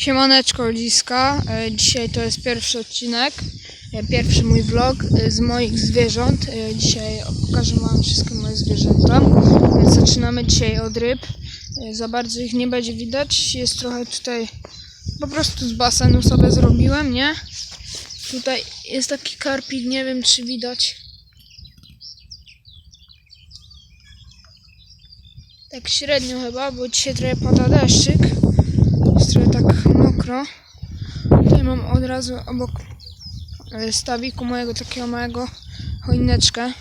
Siemaneczko Liska, E, dzisiaj to jest pierwszy odcinek, e, pierwszy mój vlog e, z moich zwierząt. Dzisiaj pokażę wam wszystkie moje zwierzęta. Zaczynamy dzisiaj od ryb. Za bardzo ich nie będzie widać, jest trochę tutaj po prostu z basenu sobie zrobiłem, nie? Tutaj jest taki karpik, nie wiem czy widać. Tak średnio chyba, bo dzisiaj trochę pada deszczyk. Mokro. Tutaj mam od razu obok e, stawiku mojego takiego małego choineczkę.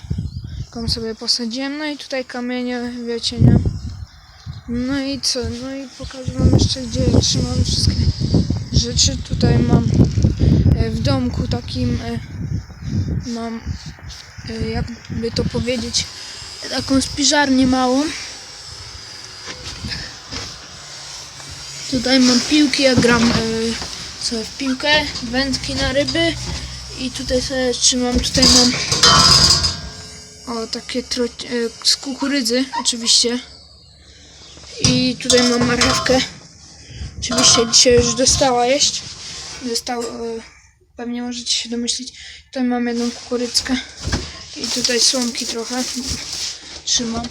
Taką sobie posadziłem. No i tutaj kamienie, wiecie, nie? No i co? No i pokażę wam jeszcze, gdzie trzymam wszystkie rzeczy. Tutaj mam e, w domku takim e, mam jakby to powiedzieć taką spiżarnię małą. Tutaj mam piłki, ja gram y, sobie w piłkę, wędki na ryby i tutaj sobie trzymam, tutaj mam o takie tro, y, z kukurydzy oczywiście i tutaj mam marchewkę, oczywiście dzisiaj już dostała jeść, dostał, y, pewnie możecie się domyślić, tutaj mam jedną kukurydzkę i tutaj słomki trochę trzymam,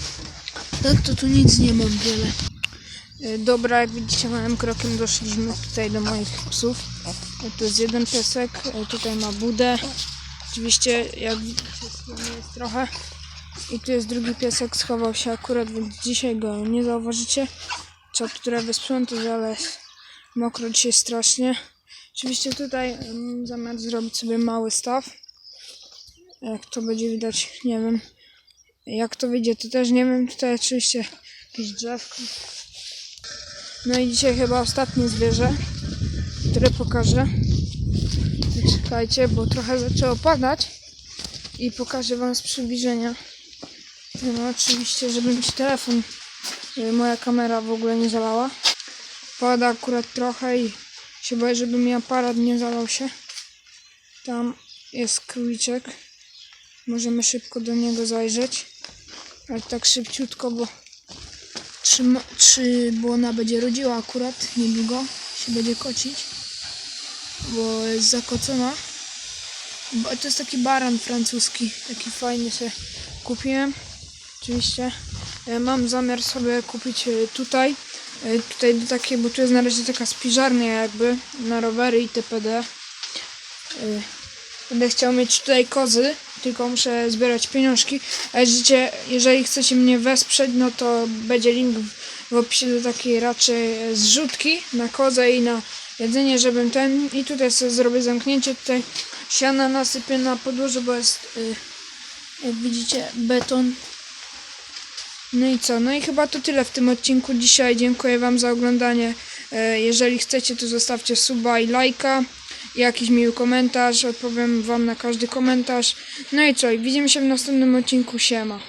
tak to tu nic nie mam wiele. E, Dobra, jak widzicie, małym krokiem doszliśmy tutaj do moich psów. E, Tu jest jeden piesek, e, tutaj ma budę. Oczywiście, jak widzicie, jest trochę. I tu jest drugi piesek, schował się akurat, więc dzisiaj go nie zauważycie. Co które wysprzątać, ale mokro dzisiaj strasznie. Oczywiście tutaj mm, zamiar zrobić sobie mały staw. Jak to będzie widać, nie wiem. Jak to wyjdzie, to też nie wiem. Tutaj oczywiście jakieś drzewko. No i dzisiaj chyba ostatnie zwierzę, które pokażę. Czekajcie, bo trochę zaczęło padać i pokażę wam z przybliżenia. No oczywiście, żeby mieć telefon, y, moja kamera w ogóle nie zalała. Pada akurat trochę i się boję, żeby mi aparat nie zalał się. Tam jest króliczek. Możemy szybko do niego zajrzeć. Ale tak szybciutko, bo czy, czy bo ona będzie rodziła akurat niedługo, się będzie kocić, bo jest zakocona. Bo to jest taki baran francuski, taki fajny się kupiłem. Oczywiście e, mam zamiar sobie kupić e, tutaj, e, tutaj do takiej, bo tu jest na razie taka spiżarnia jakby na rowery i TPD. Będę chciał mieć tutaj kozy, tylko muszę zbierać pieniążki. A jeżeli, jeżeli chcecie mnie wesprzeć, no to będzie link w, opisie do takiej raczej zrzutki na kozę i na jedzenie, żebym ten... I tutaj sobie zrobię zamknięcie, tutaj siana nasypię na podłoże, bo jest, y, jak widzicie, beton. No i co? No i chyba to tyle w tym odcinku dzisiaj. Dziękuję Wam za oglądanie. E, Jeżeli chcecie, to zostawcie suba i lajka. Jakiś miły komentarz. Odpowiem Wam na każdy komentarz. No i co? Widzimy się w następnym odcinku. Siema.